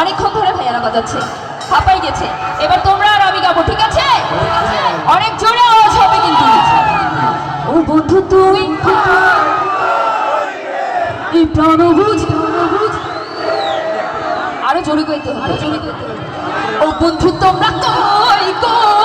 অনেকক্ষণ ধরে ভাইয়ারা বাজাচ্ছে। ফাঁপাই গেছে। এবার তোমরা আর আমি গাবো ঠিক আছে? অনেক জোরে আওয়াজ হবে কিন্তু। ও বন্ধু তুই, এই প্রাণভুজ আরও জোরে কইতে হবে। ও বন্ধু তোমরা কই কই